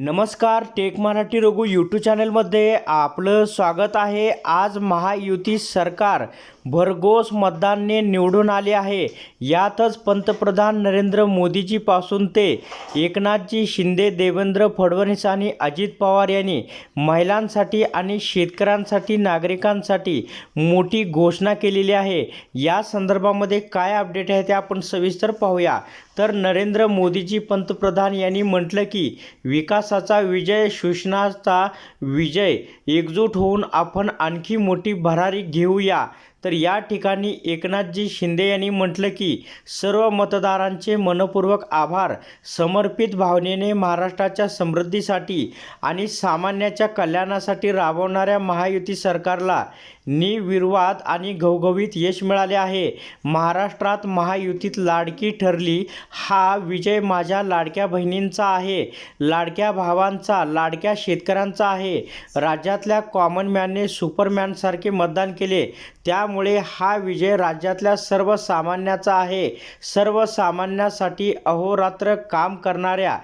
नमस्कार take Marathi Raghu YouTube चॅनलमध्ये आपलं स्वागत आहे. आज महायुती सरकार भरघोस मतदानने निवडून आले आहे. यातच पंतप्रधान नरेंद्र मोदीजीपासून ते एकनाथजी शिंदे देवेंद्र फडणवीस आणि अजित पवार यांनी महिलांसाठी आणि शेतकऱ्यांसाठी नागरिकांसाठी मोठी घोषणा केलेली आहे. या संदर्भामध्ये काय अपडेट आहे ते आपण सविस्तर पाहूया. तर नरेंद्र मोदीजी पंतप्रधान यांनी म्हटलं की विकासाचा विजय शोषणाचा विजय एकजूट होऊन आपण आणखी मोठी भरारी घेऊया. तर या ठिकाणी एकनाथजी शिंदे यांनी म्हटलं की सर्व मतदारांचे मनपूर्वक आभार. समर्पित भावनेने महाराष्ट्राच्या समृद्धीसाठी आणि सामान्याच्या कल्याणासाठी राबवणाऱ्या महायुती सरकारला निविर्वाद आणि घवघवीत यश मिळाले आहे. महाराष्ट्रात महायुतीत लाडकी ठरली हा विजय माझ्या लाडक्या बहिणींचा आहे. लाडक्या भावांचा लाडक्या शेतकऱ्यांचा आहे. राज्यातल्या कॉमन मॅनने सुपरमॅनसारखे मतदान केले. त्यामुळे हा विजय राज्यातल्या सर्वसामान्याचा आहे. सर्वसामान्यासाठी अहोरात्र काम करणाऱ्या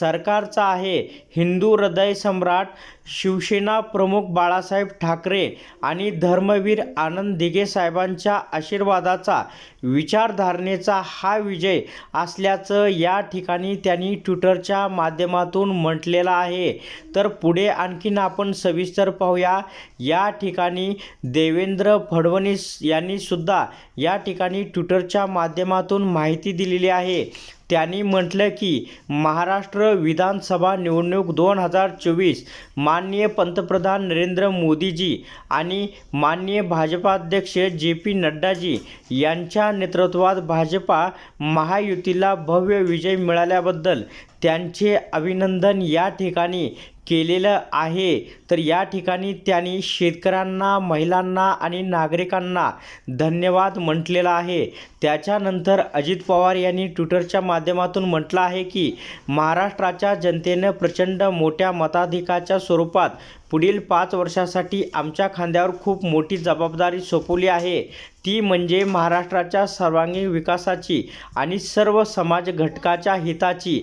सरकारचा आहे. हिंदू हृदय सम्राट शिवसेना प्रमुख बाळासाहेब ठाकरे आणि धर्मवीर आनंद दिघे साहेबांच्या आशीर्वादाचा विचारधारणेचा हा विजय असल्याचं या ठिकाणी त्यांनी ट्विटरच्या माध्यमातून म्हटलेलं आहे. तर पुढे आणखीन आपण सविस्तर पाहूया. या ठिकाणी देवेंद्र फडणवीस यांनीसुद्धा या ठिकाणी ट्विटरच्या माध्यमातून माहिती दिलेली आहे. त्यांनी म्हटलं की महाराष्ट्र विधानसभा निवडणूक दोन हजार चोवीस माननीय पंतप्रधान नरेंद्र मोदीजी आणि माननीय भाजपाध्यक्ष जे पी नड्डाजी यांच्या नेतृत्वात भाजपा महायुतीला भव्य विजय मिळाल्याबद्दल त्यांचे अभिनंदन या ठिकाणी केलेलं आहे. तर या ठिकाणी त्यांनी शेतकऱ्यांना महिलांना आणि नागरिकांना धन्यवाद म्हटलेला आहे. त्याच्यानंतर अजित पवार यांनी ट्विटरच्या माध्यमातून म्हटलं आहे की महाराष्ट्राच्या जनतेनं प्रचंड मोठ्या मताधिकाच्या स्वरूपात पुढील पाच वर्षासाठी आमच्या खांद्यावर खूप मोठी जबाबदारी सोपवली आहे. ती म्हणजे महाराष्ट्राच्या सर्वांगीण विकासाची आणि सर्व समाज घटकाच्या हिताची.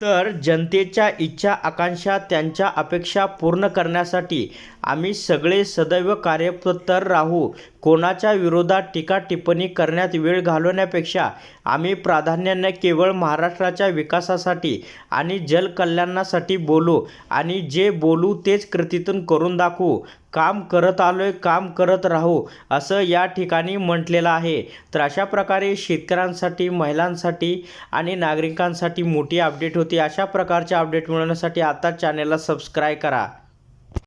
तर जनतेच्या इच्छा आकांक्षा त्यांच्या अपेक्षा पूर्ण करण्यासाठी आम्ही सगळे सदैव कार्यतत्पर राहू. कोणाच्या विरोधात टीका टिप्पणी करण्यात वेळ घालवण्यापेक्षा आम्ही प्राधान्याने केवळ महाराष्ट्राच्या विकासासाठी आणि जलकल्याणासाठी बोलू आणि जे बोलू तेच कृतीतून करून दाखवू. काम करत आलोय काम करत राहू असं या ठिकाणी म्हटलेलं आहे. तर अशा प्रकारे शेतकऱ्यांसाठी महिलांसाठी आणि नागरिकांसाठी मोठी अपडेट होती. अशा प्रकारच्या अपडेट मिळवण्यासाठी आता चॅनलला सबस्क्राईब करा.